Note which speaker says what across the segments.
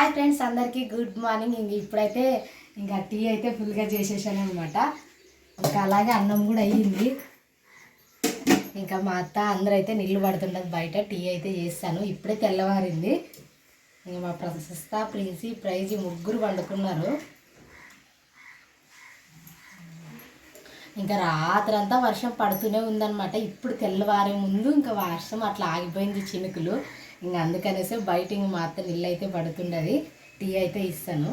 Speaker 1: Hi friends అందరికీ good morning ఇంక ఇప్పుడైతే ఇంకా టీ అయితే ఫుల్గా చేసేసాను అనమాట ఇంకా అలాగే అన్నం కూడా అయ్యింది. ఇంకా మా అత్త అందరూ అయితే నీళ్ళు పడుతుండదు బయట. టీ అయితే చేస్తాను. ఇప్పుడే తెల్లవారింది. ఇంకా మా ప్రశస్త ప్రిన్సి ప్రైజ్ ముగ్గురు వండుకున్నారు ఇంకా రాత్రంతా వర్షం పడుతూనే ఉందన్నమాట. ఇప్పుడు తెల్లవారే ముందు ఇంకా వర్షం అట్లా ఆగిపోయింది చినుకులు. ఇంకా అందుకనేసి బయట ఇంక మా అత్త నీళ్ళు అయితే పడుతుండది టీ అయితే ఇస్తాను.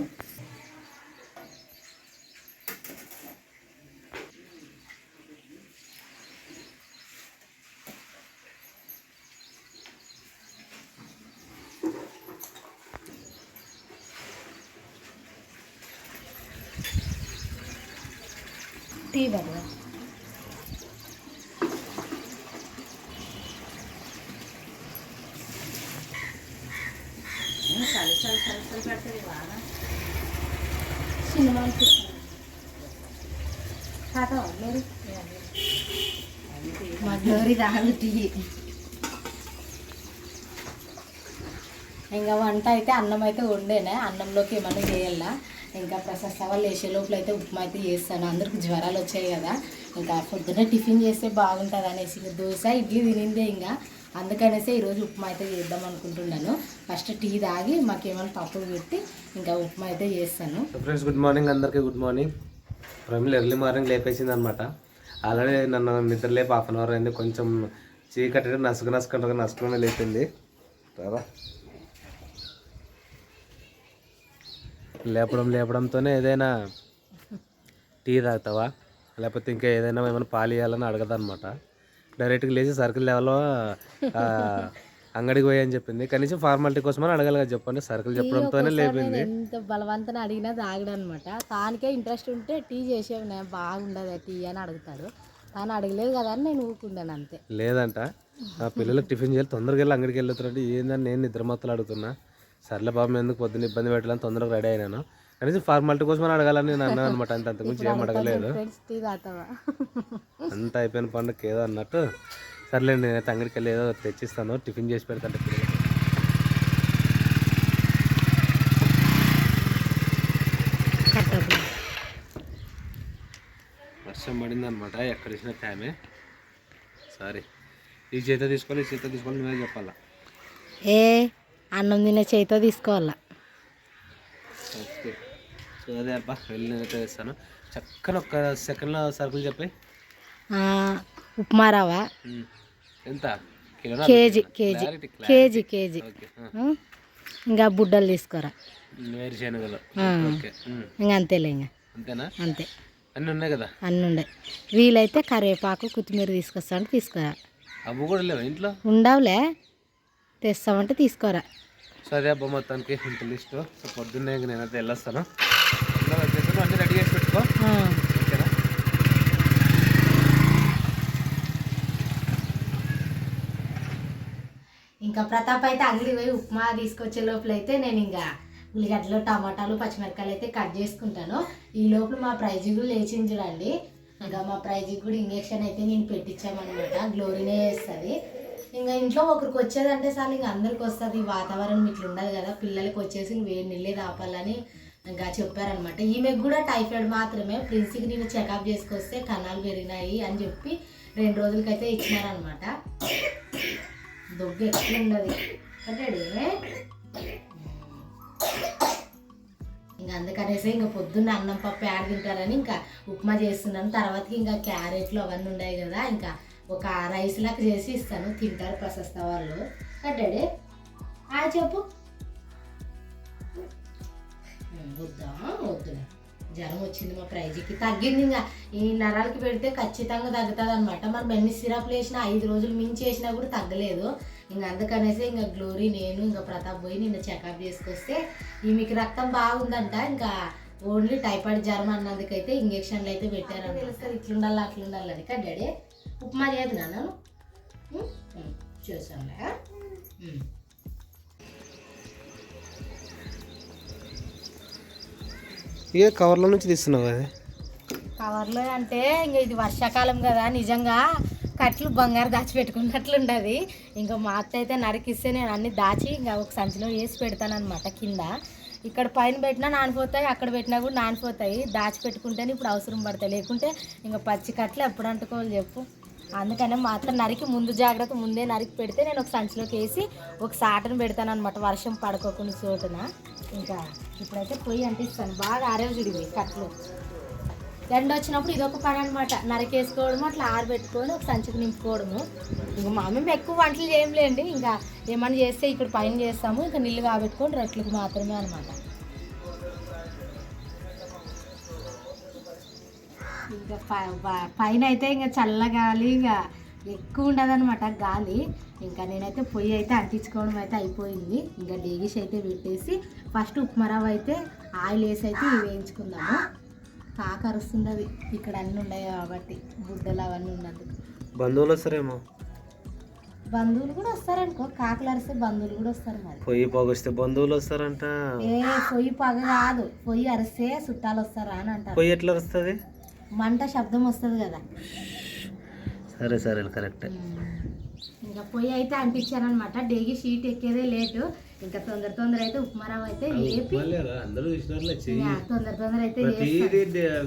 Speaker 1: టీ పడదా మా గ్లోరీ తాగు టీ. ఇంకా వంట అయితే అన్నం అయితే వండేనే అన్నంలోకి ఏమన్నా చేయాలా? ఇంకా ప్రశస్త వాళ్ళు వేసే లోపల అయితే ఉప్మా అయితే చేస్తాను. అందరికి జ్వరాలు వచ్చాయి కదా. ఇంకా పొద్దున్న టిఫిన్ చేస్తే బాగుంటుంది అనేసి ఇంకా దోశ ఇడ్లీ తినిందే ఇంకా. అందుకనేసి ఈరోజు ఉప్మా అయితే చేద్దాం అనుకుంటున్నాను. ఫస్ట్ టీ తాగి మాకేమైనా పప్పు పెట్టి ఇంకా ఉప్మా అయితే చేస్తాను.
Speaker 2: ఫ్రెండ్స్ గుడ్ మార్నింగ్ అందరికీ good morning Pramila early morning లేపేసింది అనమాట ఆల్రెడీ నన్ను నిద్ర లేపు హాఫ్ అన్ అవర్ అయింది. కొంచెం చీకటి నసుగు నసుకుంటగా నసుకుని లేపింది. రారా. లేపడం లేపడంతోనే ఏదైనా టీ తాగుతావా? లేకపోతే ఇంకా ఏదైనా ఏమైనా పాలు ఇవ్వాలని అడగదనమాట డైరెక్ట్గా లేచి సర్కిల్ లెవెల్లో అంగడికి పోయి అని చెప్పింది. కనీసం ఫార్మాలిటీ కోసమని అడగాలి కదా చెప్పండి. సర్కిల్ చెప్పడంతోనే లేపింది.
Speaker 1: ఎంత బలవంతం అడిగినా తాగడు అనమాట తానికే ఇంట్రెస్ట్ ఉంటే టీ చేసేవి బాగుండదు టీ అని అడుగుతాడు. తాను అడగలేదు కదా అని నేను ఊరుకున్నాను అంతే.
Speaker 2: లేదంట. ఆ పిల్లలకు టిఫిన్ చేయాలి తొందరగా వెళ్ళి అంగడికి వెళ్ళుతున్నట్టు ఏందని నేను నిద్రమత్తలు అడుగుతున్నా. సర్లే పాపం ఎందుకు పొద్దున్న ఇబ్బంది పెట్టాలని తొందరగా రెడీ అయినాను. కనీసం ఫార్మాలిటీ కోసం అని అడగాలని నేను అన్నాను అనమాట అంత అంతకుమించి ఏం అడగలేదు. అంత అయిపోయిన పండుగ ఏదో అన్నట్టు. సర్లేండి నేనైతే అంగడికి వెళ్ళి ఏదో తెచ్చిస్తాను టిఫిన్ చేసి పెడతాను వర్షం పడింది అనమాట ఎక్కడ ఇచ్చిన టైమే సారీ. ఈ చేత తీసుకోవాలి ఈ చేత తీసుకోవాలి నువ్వే చెప్పాలా?
Speaker 1: ఏ అన్నం తినే చేయితో తీసుకోవాలా?
Speaker 2: ఓకే. సో అదే అబ్బా వెళ్ళి నేనైతే చక్కని ఒక్క సెకండ్లో సరుకులు చెప్పి
Speaker 1: ఆ, ఉప్మా రవ్వ.
Speaker 2: ఎంత?
Speaker 1: KG KG KG KG. ఇంకా బుడ్డలు తీసుకోరా. ఇంకా అంతేలే ఇంకా.
Speaker 2: అంతేనా?
Speaker 1: అంతే.
Speaker 2: అన్నీ ఉన్నాయి కదా?
Speaker 1: అన్నీ ఉండే. వీలైతే కరివేపాకు కొత్తిమీర తీసుకొస్తామంటే తీసుకోరా.
Speaker 2: అవ్వు కూడా లేవు ఇంట్లో?
Speaker 1: ఉండవులే. తెస్తామంటే తీసుకోరా.
Speaker 2: సో అదే అబ్బా మొత్తానికి ఇంత లిస్టు. పొద్దున్నే ఇంక నేనైతే వెళ్ళొస్తాను. అన్నీ రెడీ చేసి పెట్టుకో
Speaker 1: ఆ,
Speaker 2: ఓకేనా
Speaker 1: ఇంకా ప్రతాప్ అయితే అంగడి పోయి ఉప్మా తీసుకొచ్చే లోపల అయితే నేను ఇంకా ఉల్లిగడ్డలు టమాటాలు పచ్చిమిరపకాయలు అయితే కట్ చేసుకుంటాను. ఈ లోపల మా ప్రైజ్ కూడా లేచింది చూడండి. ఇంకా మా ప్రైజ్ కూడా ఇంజక్షన్ అయితే నేను పెట్టించామన్నమాట. గ్లోరీనే వేస్తుంది. ఇంకా ఇంట్లో ఒకరికి వచ్చేదంటే సార్ ఇంకా అందరికి వస్తుంది. వాతావరణం ఇట్లా ఉండదు కదా పిల్లలకి వచ్చేసి వేడి నీళ్ళే తాపాలని ఇంకా చెప్పారనమాట ఈమెకు కూడా టైఫాయిడ్ మాత్రమే. ప్రిన్స్కి నేను చెకప్ చేసుకొస్తే కణాలు పెరిగినాయి అని చెప్పి రెండు రోజులకైతే ఇచ్చినారనమాట దొగ్గు ఎక్కువ ఉండదు అంటాడు ఇంకా అందుకనేసి ఇంకా పొద్దున్న అన్నం పప్పు యాడ తింటారని ఇంకా ఉప్మా చేస్తున్నాను. తర్వాతకి ఇంకా క్యారెట్లు అవన్నీ ఉన్నాయి కదా ఇంకా ఒక రైస్ లాగా చేసి ఇస్తాను. తింటారు ప్రశస్త వాళ్ళు. కట్టాడే ఆ చెప్పు. వద్దా? వద్దులే. జ్వరం వచ్చింది మా ప్రైజ్కి. తగ్గింది ఇంకా. ఈ నరాలకి పెడితే ఖచ్చితంగా తగ్గుతుంది అనమాట మనం ఎన్ని సిరప్లు వేసినా ఐదు రోజులు మించి వేసినా కూడా తగ్గలేదు. ఇంకా అందుకనేసి ఇంకా గ్లోరీ నేను ఇంకా ప్రతాప్ పోయి నిన్న చెకప్ చేసుకొస్తే ఈమెకి రక్తం బాగుందంట. ఇంకా ఓన్లీ టైఫాయిడ్ జ్వరం అన్నందుకైతే ఇంజక్షన్లు అయితే పెట్టారు తెలుస్తుంది. ఇట్లుండాలి అట్లుండాలి అది కదా డాడీ? ఉప్మా చేయదు నాన్న చూసాంలే.
Speaker 2: ఇక కవర్లో నుంచి తీస్తున్నావు అది?
Speaker 1: కవర్లో అంటే ఇంకా ఇది వర్షాకాలం కదా నిజంగా. కట్లు బంగారు దాచిపెట్టుకున్నట్లు ఉండదు ఇంకా మా అత్త అయితే నరికిస్తే నేను అన్ని దాచి ఇంకా ఒక సంచిలో వేసి పెడతానమాట కింద. ఇక్కడ పైన పెట్టినా నానిపోతాయి అక్కడ పెట్టినా కూడా నానిపోతాయి. దాచి పెట్టుకుంటేనే ఇప్పుడు అవసరం పడతాయి. లేకుంటే ఇంకా పచ్చి కట్లు ఎప్పుడు అంటుకోవాలి చెప్పు. అందుకనే మా అత్త నరికి ముందు జాగ్రత్త ముందే నరికి పెడితే నేను ఒక సంచిలోకి వేసి ఒక సాటను పెడతాను అనమాట వర్షం పడుకోకుండా చోటున. ఇంకా ఇప్పుడైతే పొయ్యి అంటిస్తాను. బాగా ఆరేవుడివి కట్లు. ఎండ వచ్చినప్పుడు ఇదొక పని అనమాట నరికేసుకోవడము అట్లా ఆరబెట్టుకొని ఒక సంచికి నింపుకోవడము. ఇంకా మా మేము ఎక్కువ వంటలు చేయలేండి ఇంకా ఏమైనా చేస్తే ఇక్కడ పైన చేస్తాము. ఇంకా నీళ్ళు కాబెట్టుకొని రొట్టెలకు మాత్రమే అనమాట ఇంకా ప- పైన అయితే ఇంకా చల్లగాలి ఇంకా ఎక్కువ ఉండదన్నమాట గాలి. ఇంకా నేనైతే పొయ్యి అయితే అంటించుకోవడం అయితే అయిపోయింది. ఇంకా డేగిష్ అయితే పెట్టేసి ఫస్ట్ ఉప్మా రవ్వ అయితే ఆయిల్ వేసి అయితే వేయించుకుందాము. కాక అరుస్తుంది అది ఇక్కడ అన్నీ ఉన్నాయి కాబట్టి బుడ్డలు అవన్నీ ఉన్నందుకు.
Speaker 2: బంధువులు వస్తారేమో?
Speaker 1: బంధువులు కూడా వస్తారనుకో కాకలు అరిస్తే బంధువులు కూడా వస్తారు మరి.
Speaker 2: పొయ్యి పోగొస్తే బంధువులు వస్తారంట.
Speaker 1: ఏ పొయ్యి పగ కాదు పొయ్యి అరిస్తే చుట్టాలు వస్తారా అని అంటారు.
Speaker 2: పొయ్యి ఎట్లా వస్తుంది
Speaker 1: మంట శబ్దం వస్తుంది కదా.
Speaker 2: సరే సరే కరెక్ట్.
Speaker 1: ఇంకా పొయ్యి అయితే అంటించానమాట డేగి షీట్ ఎక్కేదే లేటు ఇంకా తొందర తొందర అయితే ఉప్మా రవ్వ అయితే
Speaker 2: అందరూ
Speaker 1: తొందర తొందర అయితే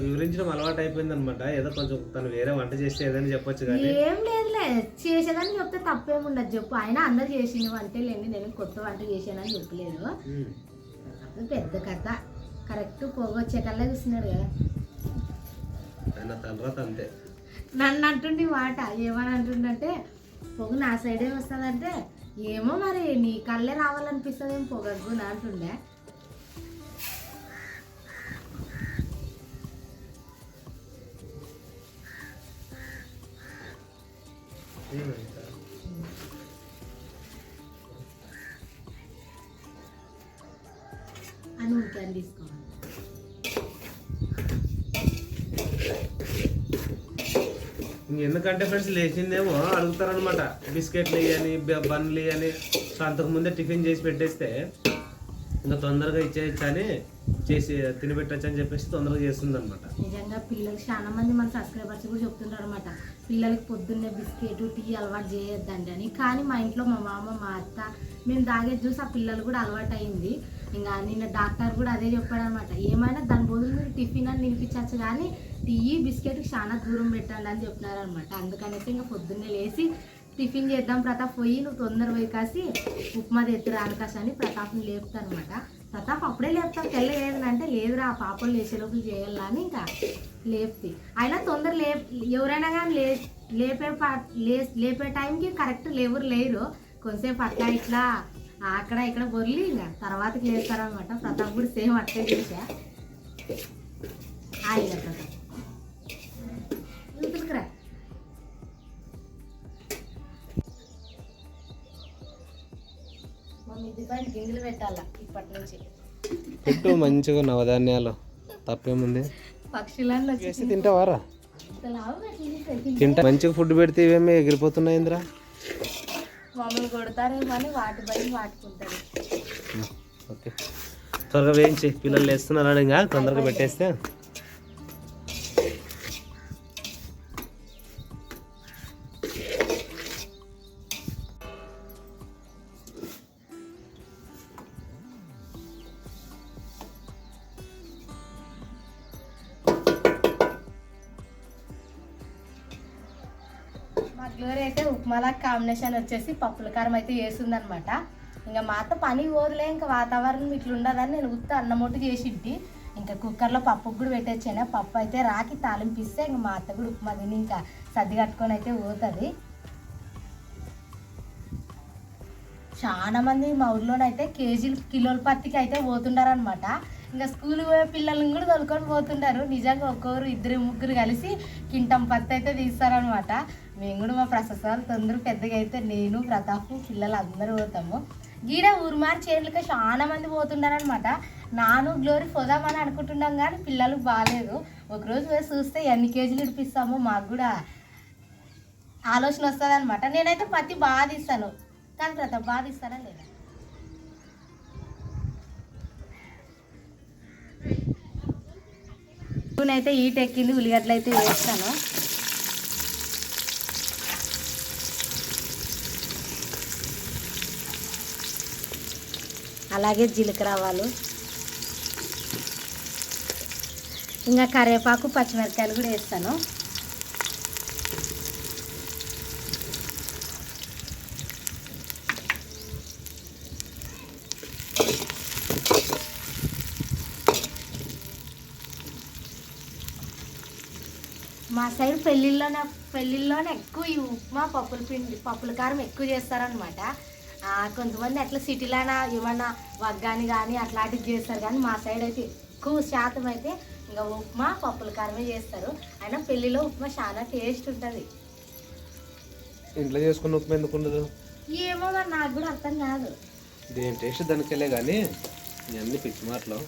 Speaker 2: వివరించడం అలవాటు అయిపోయింది అనమాట ఏదో కొంచెం తను వేరే వంట చేస్తే ఏదైనా చెప్పొచ్చు కానీ.
Speaker 1: ఏం లేదులే చేసేదని చెప్తే తప్పేం ఉండదు చెప్పు. ఆయన అందరు చేసిన వంటే లేండి నేను కొత్త వంట చేశానని చెప్పలేదు. అది పెద్ద కథ. కరెక్ట్ పోగొచ్చే కల్లా చూస్తున్నాడు కదా.
Speaker 2: తర్వాత అంతే.
Speaker 1: నన్ను అంటుండి మాట ఏమని అంటుండంటే పొగ నా సైడే వస్తుందంటే ఏమో మరి నీ కళ్ళే రావాలనిపిస్తుంది ఏం పొగగ్గు నా అంటుండే అని ఉంటాను తీసుకోవాలి.
Speaker 2: ఎందుకంటే ఫ్రెండ్స్ లేచిందేమో అడుగుతారనమాట బిస్కెట్లు ఇవ్వని బన్లు ఇవ్వని సో అంతకుముందే టిఫిన్ చేసి పెట్టేస్తే ఇంకా తొందరగా ఇచ్చేయచ్చు అని చేసి తిని పెట్టచ్చు అని చెప్పేసి తొందరగా చేస్తుంది అనమాట
Speaker 1: నిజంగా పిల్లలు చాలా మంది మన సబ్స్క్రైబర్స్ కూడా చెప్తుంటారు అనమాట పిల్లలకి పొద్దున్నే బిస్కెట్ టీ అలవాటు చేయొద్దండి అని కానీ మా ఇంట్లో మా మామ మా అత్త మేము తాగేది చూసి ఆ పిల్లలు కూడా అలవాటు అయింది ఇంకా నిన్న డాక్టర్ కూడా అదే చెప్పాడు అనమాట ఏమైనా దాని బదులు మీరు టిఫిన్ అని నిలిపించవచ్చు కానీ టీ బిస్కెట్కి చాలా దూరం పెట్టండి అని చెప్పినారనమాట అందుకనైతే ఇంకా పొద్దున్నే లేచి టిఫిన్ చేద్దాం ప్రతాప్ పోయి నువ్వు తొందర పోయి కాసి ఉప్మా తెత్తి రానకాశ అని ప్రతాప్ని లేపుతాను అనమాట ప్రతాప్ అప్పుడే లేపుతాం తెల్ల లేదంటే లేదురా ఆ పాపలు లేచే లోపల చేయాలా అని ఇంకా లేపుతి. అయినా తొందర లే ఎవరైనా కానీ లే లేపే పా లే లేపే టైంకి కరెక్ట్ లేవరు లేరు. కొంతసేపు అట్లా ఇట్లా అక్కడ ఇక్కడ బొర్లి ఇంకా. తర్వాతకి లేస్తారనమాట ప్రతాప్ కూడా సేమ్ అట్లే చేసా ఆయిగా ప్రతాప్. యూతుకురా మా మిద్ది పైన గింజలు పెట్టాలా ఇప్పటి నుంచి.
Speaker 2: పెట్టు మంచిగా నవధాన్యాలు తప్పేముంది?
Speaker 1: పక్షులన్నీ వచ్చి
Speaker 2: చేసి తింటావారా? తింటా. మంచిగా ఫుడ్ పెడితే ఇవేమి ఎగిరిపోతున్నాయి ఇంద్రా?
Speaker 1: మమ్మల్ని కొడతారేమో అని వాటి పని వాటుకుంటారు
Speaker 2: ఓకే. త్వరగా వేయించి పిల్లలు వేస్తున్నారని ఇంకా తొందరగా పెట్టేస్తే
Speaker 1: మళ్ళా కాంబినేషన్ వచ్చేసి పప్పుల కారం అయితే వేసింది అనమాట ఇంకా మా అత్త పని పోదులే ఇంకా వాతావరణం ఇట్లా ఉండదని నేను ఉత్త అన్నమొట్టు చేసింటి ఇంకా కుక్కర్లో పప్పు కూడా పెట్టేచ్చాను. పప్పు అయితే రాకి తాలింపిస్తే ఇంకా మా అత్త కూడా ఉప్మా తిని ఇంకా సర్ది కట్టుకొని అయితే పోతుంది. చాలా మంది మా ఊర్లోనైతే కేజీలు కిలోల పత్తికి అయితే పోతుండారనమాట. ఇంకా స్కూల్ పోయే పిల్లల్ని కూడా తొలుకొని పోతుంటారు నిజంగా ఒక్కొక్కరు ఇద్దరు ముగ్గురు కలిసి కింటం పత్తి అయితే తీస్తారనమాట. మేము కూడా మా ప్రసెసాలు తొందర పెద్దగా అయితే నేను ప్రతాప్ పిల్లలు అందరూ పోతాము. గీడ ఊరు మార్చి చేనులకి చాలా మంది పోతున్నారనమాట నాను గ్లోరీ పోదామని అనుకుంటున్నాం కానీ పిల్లలు బాగాలేదు ఒకరోజు పోయి చూస్తే ఎన్ని కేజీలు ఇడిపిస్తామో మాకు కూడా ఆలోచన వస్తుంది అనమాట నేనైతే పత్తి బాగా తీస్తాను. కానీ ప్రతాప్ బాగా తీస్తానా లేదా? అయితే ఈట ఎక్కింది ఉల్లిగడ్డలు అయితే వేస్తాను అలాగే జీలకర్ర ఆవాలు. ఇంకా కరివేపాకు పచ్చిమిరపకాయలు కూడా వేస్తాను. మా సైడ్ పెళ్ళిళ్ళలోనే పెళ్ళిళ్ళలోనే ఎక్కువ ఈ ఉప్మా పప్పుల పిండి పప్పుల కారం ఎక్కువ చేస్తారనమాట కొంతమంది అట్లా సిటీలోనా ఏమన్నా వగ్గాని కానీ అట్లాంటివి చేస్తారు కానీ మా సైడ్ అయితే ఎక్కువ శాతం అయితే ఇంకా ఉప్మా పప్పుల కారమే చేస్తారు. అయినా పెళ్ళిలో ఉప్మా చాలా టేస్ట్ ఉంటుంది.
Speaker 2: ఇంట్లో చేసుకున్న ఉప్మా ఎందుకు ఉండదు?
Speaker 1: ఏమో మరి నాకు కూడా అర్థం కాదు.
Speaker 2: దేని టేస్ట్ దానికి వెళ్ళే కానీ పిచ్చి మాటలు.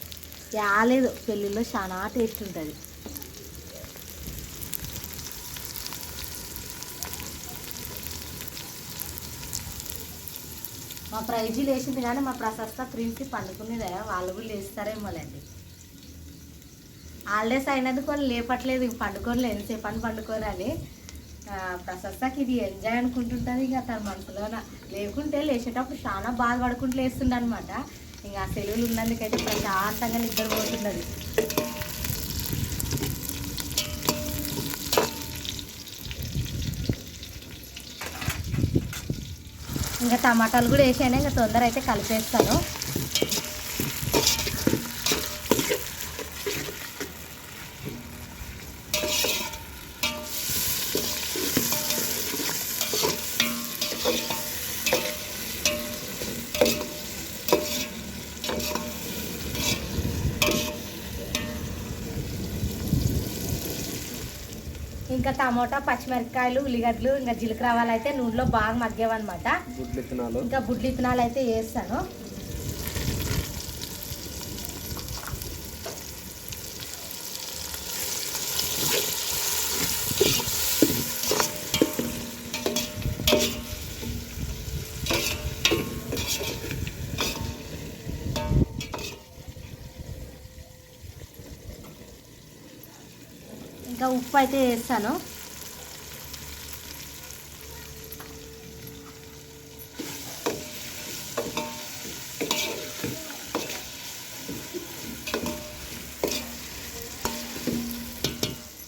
Speaker 1: రాలేదు పెళ్ళిలో చాలా టేస్ట్ ఉంటుంది. మా ప్రైజీ లేచింది కానీ మా ప్రశస్త ప్రిన్సి పండుకునేదే. వాళ్ళు కూడా లేస్తారేమోలేండి. హాలిడేస్ అయినందుకు వాళ్ళు లేపట్లేదు. ఇంక పండుకోని ఎంతసేపు అని పండుకోరని. ప్రశస్తకి ఇది ఎంజాయ్ అనుకుంటుంటుంది ఇక తన మనసులోన. లేకుంటే లేచేటప్పుడు చాలా బాధపడుకుంటూ లేస్తుండ అనమాట ఇంకా సెలవులు ఉన్నందుకైతే ప్రశాంతంగా నిద్రపోతున్నది. ఇంకా టమాటాలు కూడా వేసాను ఇంకా తొందర అయితే కలిపేస్తాను ఇంకా టమోటా పచ్చిమిరపకాయలు ఉల్లిగడ్డలు ఇంకా జీలకర్ర అయితే నూనెలో బాగా మగ్గేవన్నమాట. ఇంకా బుడ్లి విత్తనాలు అయితే వేస్తాను. ఇంకా ఉప్పు అయితే వేస్తాను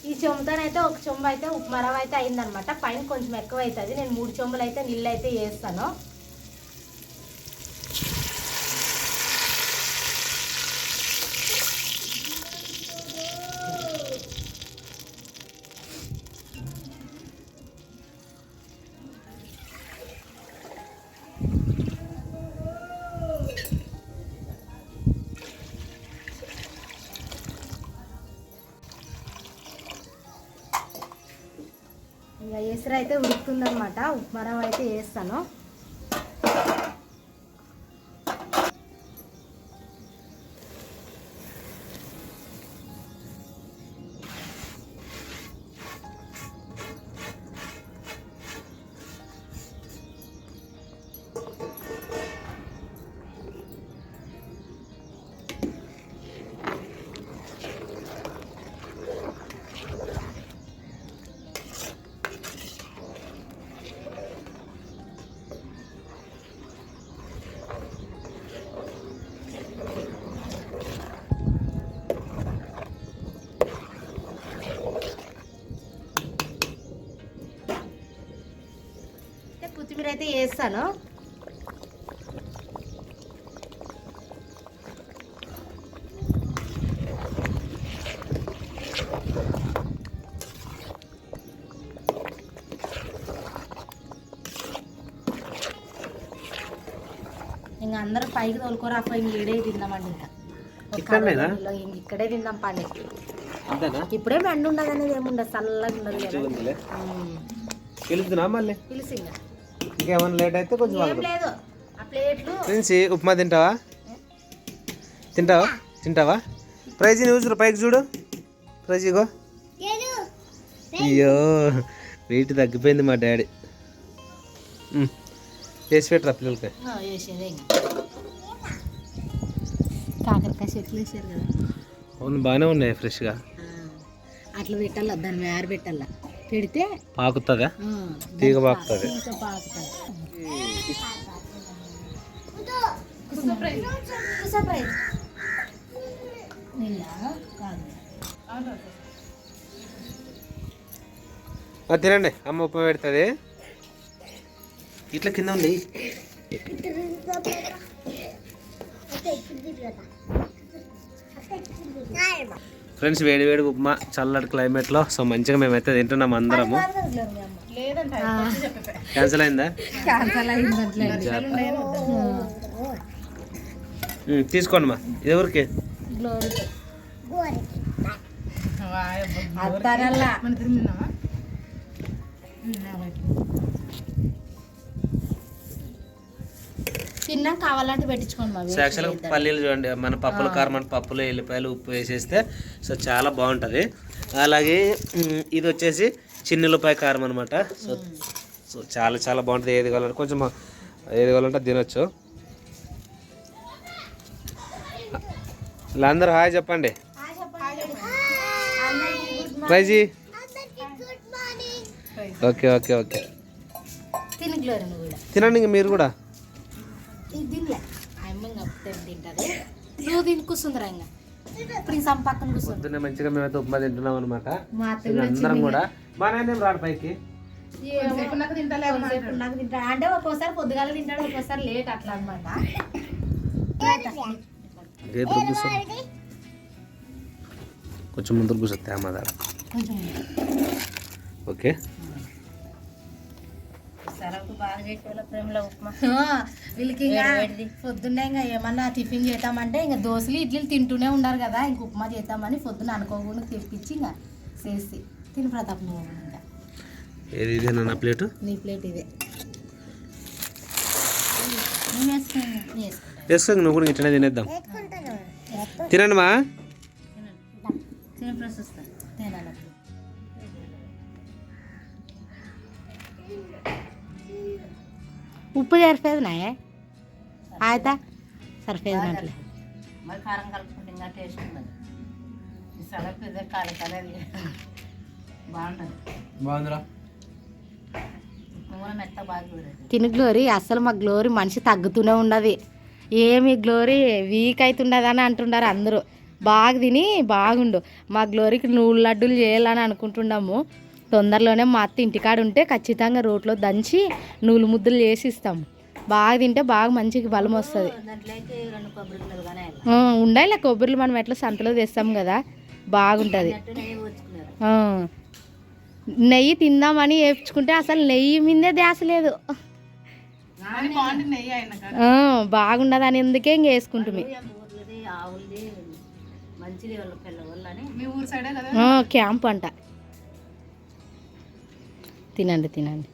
Speaker 1: ఈ చెంబుతోనైతే ఒక చెంబు అయితే ఉప్మా రవ్వ అయితే అయిందనమాట. పైన కొంచెం ఎక్కువ అవుతుంది నేను మూడు చెంబులు అయితే నీళ్ళు అయితే వేస్తాను ఉప్మా రవ్వ అయితే వేస్తాను వేస్తాను ఇంకా అందరూ పైకి తోలుకోరు అప్ప ఇంక ఈడే తిందామండి ఇంకా. ఇక్కడే తిందాం పండి ఇప్పుడే మెండు ఉండదు అనేది ఏముండదు చల్లగా ఉండదు.
Speaker 2: పిలుస్తున్నా మళ్ళీ?
Speaker 1: ఇంకా.
Speaker 2: ఇంకేమైనా లేట్ అయితే కొంచెం ఫ్రెండ్స్ ఉప్మా తింటావా? తింటావా? తింటావా? ప్రైజ్ చూసురు పైకి చూడు. ప్రైజ్ ఇగో. అయ్యో వెయిట్ తగ్గిపోయింది మా డాడీ. వేసి పెట్టరా పిల్లలకి?
Speaker 1: ఆ, వేసేదే ఇంకా. కాకరకాయ చెట్లు వేసారు కదా.
Speaker 2: అవును బాగానే ఉన్నాయి ఫ్రెష్గా.
Speaker 1: అట్లా పెట్టాల? దాన్ని వేరు పెట్టాల? పెడితే
Speaker 2: పాకుతుందా? తీగ పాకుతుంది. తినండి. అమ్మ ఉప్మా పెడుతుంది. ఇట్లా కింద ఉంది. ఫ్రెండ్స్ వేడి వేడి ఉప్మా చల్లటి క్లైమేట్లో సో మంచిగా మేమైతే తింటున్నాం అందరము. క్యాన్సిల్ అయిందా? తీసుకోండి మా. ఇది ఎవరికి?
Speaker 1: గ్లోరీ అత్తారల్లా తిన్నా కావాలంటే పెట్టించుకోండి మా
Speaker 2: సో యాక్చువల్గా పల్లీలు చూడండి మన పప్పుల కారం అంటే పప్పులు ఎల్లిపాయలు ఉప్పు వేసేస్తే సో చాలా బాగుంటుంది. అలాగే ఇది వచ్చేసి చిన్నులపాయ కారం అనమాట సో సో చాలా చాలా బాగుంటుంది. ఏది కావాలంటే కొంచెం ఏది కావాలంటే తినొచ్చు. ఇలా అందరూ హాయ్ చెప్పండి. ప్రైజీ. Okay okay okay. తినండి ఇంక మీరు కూడా.
Speaker 1: ఇది తినలే. అమ్మ ఇంకా తింటుంది. నువ్వు తిని కూర్చుందిరా ఇంకా. ఇప్పుడు ఇంక పక్కన కూర్చుంది
Speaker 2: మంచిగా మేమైతే ఉప్మా తింటున్నాం అనమాట
Speaker 1: మా అత్త
Speaker 2: అందరం కూడా. మా నాయన రాడు పైకి?
Speaker 1: నాకు తింటా. అంటే ఒక్కోసారి పొద్దుగాల తింటాడు ఒక్కోసారి లేట్ అట్లా అనమాట
Speaker 2: కొంచెం ముందు. కూర్చొస్తే అమ్మ ఓకే
Speaker 1: ఆ, వీళ్ళకి ఇంకా పొద్దున్నే ఇంకా ఏమన్నా టిఫిన్ చేద్దామంటే ఇంకా దోశలు ఇడ్లీలు తింటూనే ఉండారు కదా ఇంక ఉప్మా చేద్దామని పొద్దున అనుకోకుండా తెప్పించి ఇంకా చేసి తిని ప్రతాప్ నువ్వు ఇంకా
Speaker 2: ఏది నా ప్లేటు
Speaker 1: నీ ప్లేట్ ఇదే నేను వేసుకుని వేసుకుంటా
Speaker 2: వేసుకో నువ్వు కూడా ఇట్లనే తినేద్దాం తినండి మా
Speaker 1: తినే ప్రాసెస్ తినాలి ఉప్పు సరిపోదు నాయే? ఆಯ್ತಾ సరిపోదు
Speaker 3: మరి కారం కలుపుకుంటే ఇంకా టేస్ట్ ఉండదు. కాలి బాగుంటుంది.
Speaker 2: బాగుందిరా.
Speaker 3: కుదిరేది
Speaker 1: తిని గ్లోరీ అసలు మా గ్లోరీ మనిషి తగ్గుతూనే ఉండదు. ఏమి గ్లోరీ వీక్ అవుతుండదు అని అంటుండారు అందరూ. బాగా తిని బాగుండు. మా గ్లోరీకి నూనె లడ్డూలు చేయాలని అనుకుంటున్నాము. తొందరలోనే మా అత్త ఇంటికాడ ఉంటే ఖచ్చితంగా రోట్లో దంచి నూలు ముద్దలు చేసి ఇస్తాము బాగా తింటే బాగా మంచిగా బలం వస్తుంది. ఉండాలి కొబ్బరిలు మనం ఎట్లా సంతలో తెస్తాం కదా బాగుంటుంది.
Speaker 3: నెయ్యి
Speaker 1: తిందామని వేపించుకుంటే అసలు నెయ్యి మీదే ధ్యాస లేదు. బాగుండదు అని ఎందుకే ఇంక వేసుకుంటుంది క్యాంప్ అంట. తినండి తినండి.